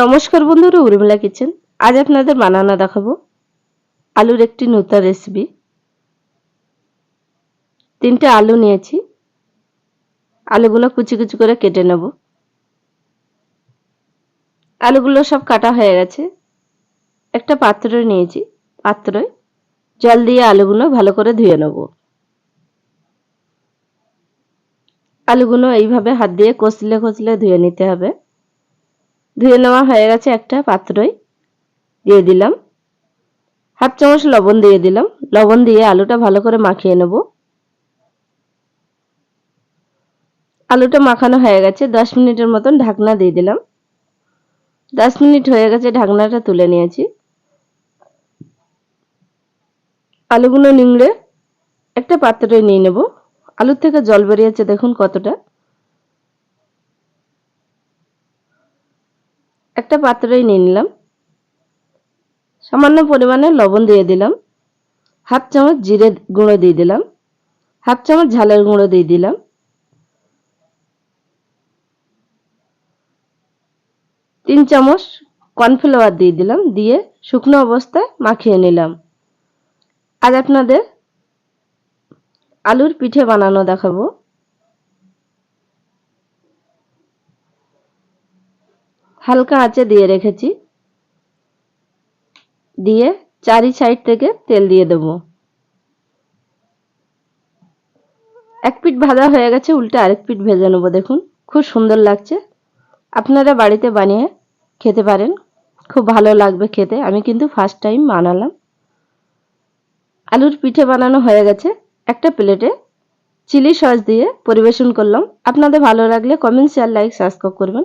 নমস্কার বন্ধুরা, উর্মিলা কিচেন। আজ আপনাদের বানানা দেখাবো আলুর একটি নতুন রেসিপি তিনটে আলু নিয়েছি। আলুগুলো কুচি কুচি করে কেটে নেব। আলুগুলো সব কাটা হয়ে গেছে। একটা পাত্র নিয়েছি পাত্রয় জল দিয়ে আলুগুলো ভালো করে ধুয়ে নেব। আলুগুলো এইভাবে হাত দিয়ে কষলে কষলে ধুয়ে নিতে হবে। ধুয়ে নেওয়া হয়ে গেছে একটা পাত্রই। দিয়ে দিলাম। হাফ চামচ লবণ দিয়ে দিলাম। লবণ দিয়ে আলুটা ভালো করে মাখিয়ে নেব। আলুটা মাখানো হয়ে গেছে। দশ মিনিটের মতন ঢাকনা দিয়ে দিলাম। দশ মিনিট হয়ে গেছে ঢাকনাটা তুলে নিয়েছি। আলুগুলো নিংড়ে একটা পাত্রে নিয়ে নেব। আলুর থেকে জল বেরিয়েছে দেখুন কতটা। একটা পাত্রেই নিয়ে নিলাম। সামান্য পরিমাণে লবণ দিয়ে দিলাম। হাফ চামচ জিরে গুঁড়ো দিয়ে দিলাম। হাফ চামচ ঝালের গুঁড়ো দিয়ে দিলাম। তিন চামচ কর্নফ্লাওয়ার দিয়ে দিলাম। দিয়ে শুকনো অবস্থায় মাখিয়ে নিলাম। আজ আপনাদের আলুর পিঠে বানানো দেখাবো। হালকা আঁচে দিয়ে রেখেছি। দিয়ে চারি সাইড থেকে তেল দিয়ে দেব। এক পিঠ ভাজা হয়ে গেছে, উল্টে আরেক পিঠ ভেজে নেব, দেখুন। খুব সুন্দর লাগছে। আপনারা বাড়িতে বানিয়ে খেতে পারেন। খুব ভালো লাগবে খেতে। আমি কিন্তু ফার্স্ট টাইম বানালাম। আলুর পিঠে বানানো হয়ে গেছে। একটা প্লেটে চিলি সস দিয়ে পরিবেশন করলাম। আপনাদের ভালো লাগলে কমেন্ট শেয়ার লাইক সাবস্ক্রাইব করবেন।